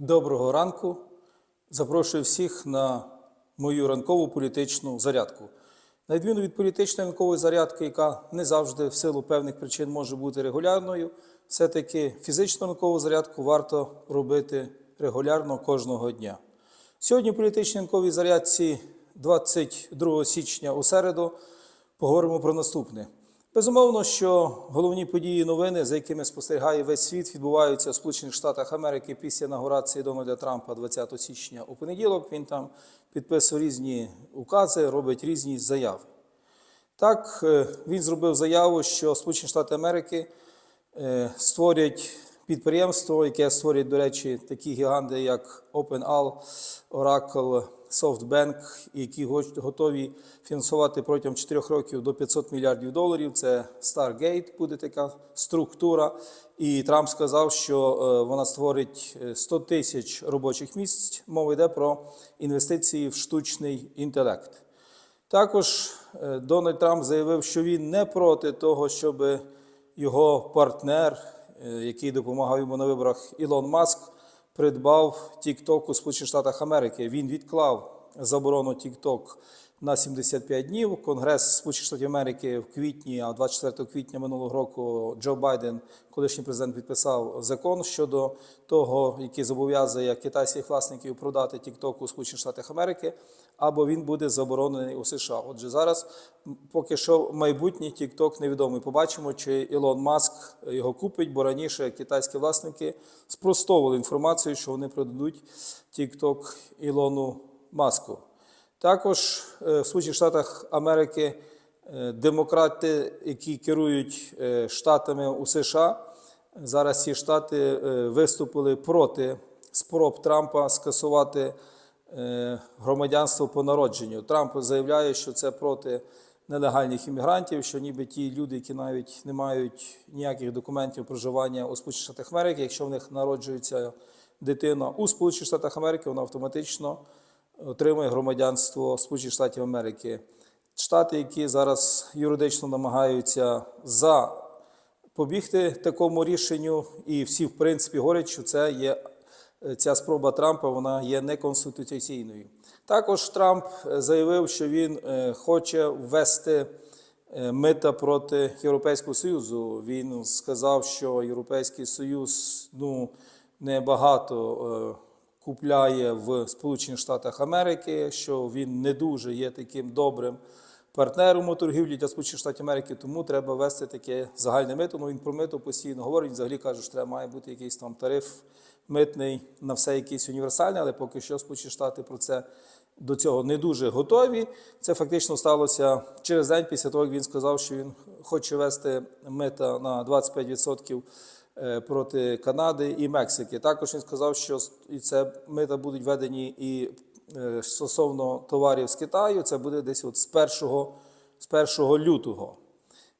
Доброго ранку. Запрошую всіх на мою ранкову політичну зарядку. На відміну від політичної ранкової зарядки, яка не завжди в силу певних причин може бути регулярною, все-таки фізичну ранкову зарядку варто робити регулярно кожного дня. Сьогодні в політичній ранковій зарядці 22 січня у середу поговоримо про наступне. Безумовно, що головні події новини, за якими спостерігає весь світ, відбуваються у Сполучених Штатах Америки після інаугурації Дональда Трампа 20 січня у понеділок. Він там підписує різні укази, робить різні заяви. Так, е, він зробив заяву, що Сполучені Штати Америки е, створять підприємство, яке створять, до речі, такі гіганти, як OpenAL, Oracle, SoftBank, які готові фінансувати протягом 4 років до 500 мільярдів доларів. Це Stargate буде така структура. І Трамп сказав, що е, вона створить е, 100 тисяч робочих місць. Мова йде про інвестиції в штучний інтелект. Також е, Дональд Трамп заявив, що він не проти того, щоб його партнер, е, який допомагав йому на виборах, Ілон Маск, придбав TikTok у Сполучених Штатах Америки. Він відклав заборону TikTok на 75 днів. Конгрес Сполучених Штатів Америки в квітні, а 24 квітня минулого року Джо Байден, колишній президент, підписав закон щодо того, який зобов'язує китайських власників продати TikTok у Сполучених Штатах Америки, або він буде заборонений у США. Отже, зараз поки що майбутнє TikTok невідомий. Побачимо, чи Ілон Маск його купить, бо раніше китайські власники спростовували інформацію, що вони продадуть TikTok Ілону Маску. Також е, в Сполучених Штатах Америки е, демократи, які керують е, штатами у США, зараз ці штати виступили проти спроб Трампа скасувати громадянство по народженню. Трамп заявляє, що це проти нелегальних іммігрантів, що ніби ті люди, які навіть не мають ніяких документів проживання у Сполучених Штатах Америки, якщо в них народжується дитина у Сполучених Штатах Америки, вона автоматично отримує громадянство Сполучених Штатів Америки. Штати, які зараз юридично намагаються запобігти такому рішенню, і всі, в принципі, говорять, що це є ця спроба Трампа, вона є неконституційною. Також Трамп е, заявив, що він е, хоче ввести е, мита проти Європейського Союзу. Він сказав, що Європейський Союз ну, небагато купляє в Сполучених Штатах Америки, що він не дуже є таким добрим партнером у торгівлі для Сполучених Штатів Америки, тому треба ввести таке загальне мито. Ну він про мито постійно говорить. Взагалі каже, що треба має бути якийсь там тариф митний на все якийсь універсальний, але поки що Сполучені Штати про це до цього не дуже готові. Це фактично сталося через день після того, як він сказав, що він хоче ввести мита на 25% е, проти Канади і Мексики. Також він сказав, що це мита будуть введені і е, стосовно товарів з Китаю. Це буде десь от з 1, з 1 лютого.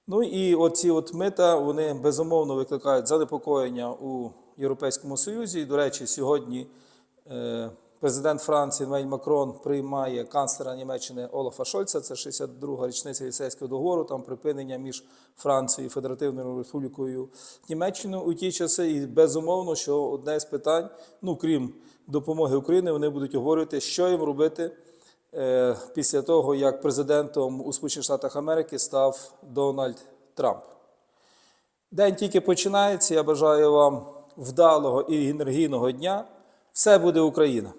Ну і оці от мита вони безумовно викликають занепокоєння у Європейському Союзі. І, до речі, сьогодні е, президент Франції Еммануель Макрон приймає канцлера Німеччини Олафа Шольца. Це 62-га річниця Лісейського договору, там припинення між Францією і Федеративною Республікою Німеччиною у ті часи. І безумовно, що одне з питань, ну крім допомоги Україні, вони будуть говорити, що їм робити е, після того, як президентом у Сполучених Штатах Америки став Дональд Трамп. День тільки починається. Я бажаю вам вдалого і енергійного дня. Все буде Україна!